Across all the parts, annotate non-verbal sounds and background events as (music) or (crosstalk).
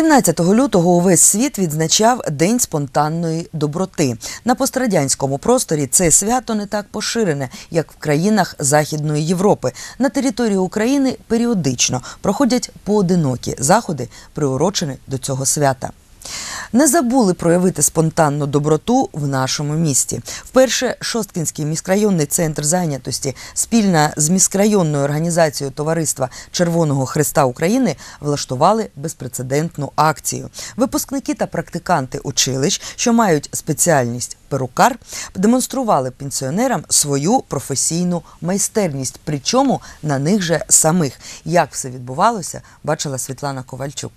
17 лютого увесь світ відзначав День спонтанної доброти. На пострадянському просторі це свято не так поширене, як в країнах Західної Європи. На території України періодично проходять поодинокі заходи, приурочені до цього свята. Не забули проявити спонтанну доброту в нашому місті. Вперше Шосткінський міськрайонний центр зайнятості спільно з міськрайонною організацією Товариства Червоного Христа України влаштували безпрецедентну акцію. Випускники та практиканти училищ, що мають спеціальність перукар, демонстрували пенсіонерам свою професійну майстерність, причому на них же самих. Як все відбувалося, бачила Світлана Ковальчук.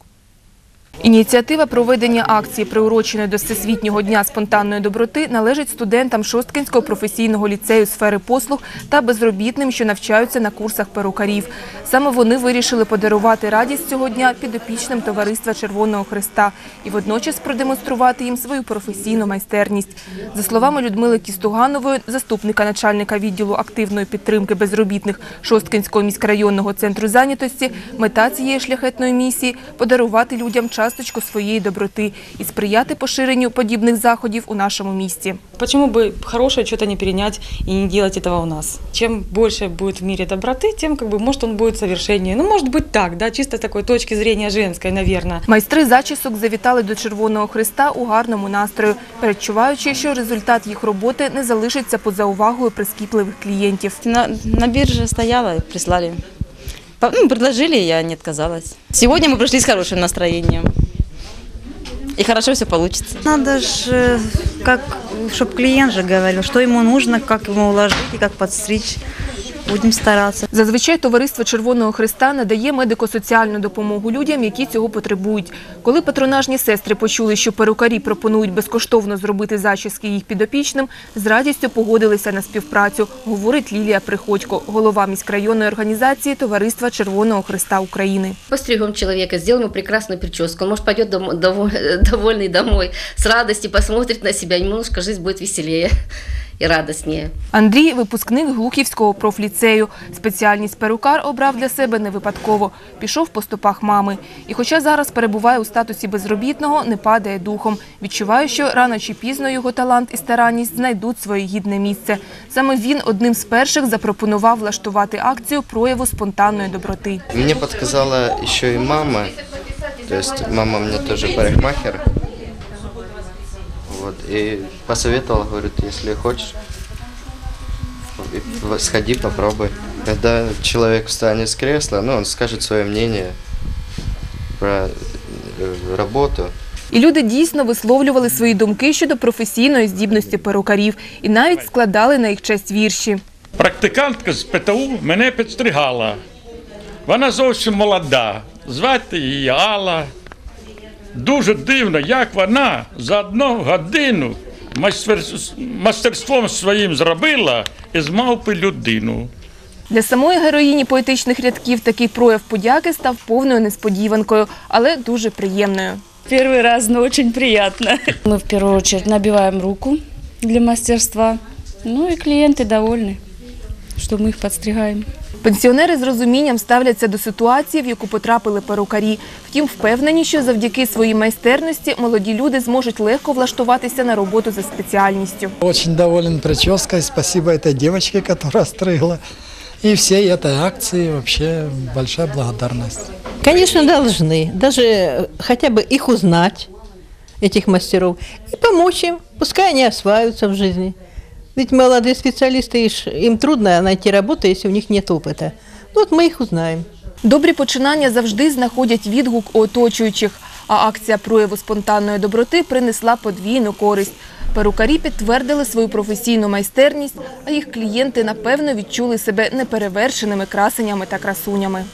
Ініціатива проведення акції, приуроченої до Всесвітнього дня спонтанної доброти, належить студентам Шосткинського професійного ліцею сфери послуг та безробітним, що навчаються на курсах перукарів. Саме вони вирішили подарувати радість цього дня підопічним товариства Червоного Христа і водночас продемонструвати їм свою професійну майстерність. За словами Людмили Кістуганової, заступника начальника відділу активної підтримки безробітних Шосткинського міськрайонного центру зайнятості, мета цієї шляхетної місії подарувати людям часточку своєї доброти і сприяти поширенню подібних заходів у нашому місті. Почему бы хорошее что-то не перенять и не делать этого у нас? Чем больше будет в мире доброты, тем как бы может он будет совершеннее. Ну, может быть так, да, чисто с такой точки зрения женской, наверное. Майстри зачісок завітали до Червоного Христа у гарному настрою, передчуваючи, що результат їх роботи не залишиться поза увагою прискіпливих клієнтів. На, на бирже стояла, прислали. Ну, предложили, я не отказалась. Сегодня мы пришли с хорошим настроением. И хорошо все получится. Надо же, как, чтобы клиент же говорил, что ему нужно, как ему уложить и как подстричь. Будем стараться. Зазвичай товариство Червоного Христа надає медико-соціальну допомогу людям, які цього потребують. Коли патронажні сестри почули, що перукарі пропонують безкоштовно зробити зачіски їх підопічним, з радістю погодилися на співпрацю, говорить Лілія Приходько, голова міськрайонної організації Товариства Червоного Христа України. Постригем человека, сделаем ему прекрасную прическу. Он, может, пойдет домо- дово- (laughs) довольный домой, с радостью посмотрит на себя, немножко жизнь будет веселее и радостнее. Андрій – випускник Глухівського профліцею. Спеціальність перукар обрав для себе не випадково. Пішов по стопах мами. І хоча зараз перебуває у статусі безробітного, не падає духом. Відчуває, що рано чи пізно його талант і старанність знайдуть своє гідне місце. Саме він одним з перших запропонував влаштувати акцію прояву спонтанної доброти. Мне подсказала еще и мама. То есть мама мне тоже парикмахер. И посоветовала, говорит, если хочешь, сходи, попробуй. Когда человек встанет с кресла, ну, он скажет свое мнение про э, работу. І люди дійсно висловлювали свої думки щодо професійної здібності перукарів і навіть складали на їх честь вірші. Практикантка з ПТУ мене підстригала. Вона зовсім молода. Звати її Алла. Дуже дивно, як вона за одну годину майстер- мастерством своїм зробила із мавпи людину. Для самої героїні поетичних рядків такий прояв подяки став повною несподіванкою, але дуже приємною. Первый раз, но очень приятно. Мы в первую очередь набиваем руку для мастерства. Ну и клиенты довольны, что мы их подстригаем. Пенсіонери з розумінням ставляться до ситуації, в яку потрапили перукарі. Втім, впевнені, що завдяки своїй майстерності молоді люди зможуть легко влаштуватися на роботу за спеціальністю. Очень доволен прической. Спасибо этой девочке, которая стригла. И всей этой акции вообще большая благодарность. Конечно, должны. Даже э, хотя бы их узнать, этих мастеров, и помочь им. Пускай они осваиваются в жизни. Ведь молодые специалисты, иш- им трудно найти работу, если у них нет опыта. Ну, Вот мы их узнаем. Добрі починання завжди знаходять відгук у оточуючих, а акція прояву спонтанної доброти принесла подвійну користь. Перукарі підтвердили свою професійну майстерність, а їх клієнти напевно відчули себе неперевершеними красенями та красунями.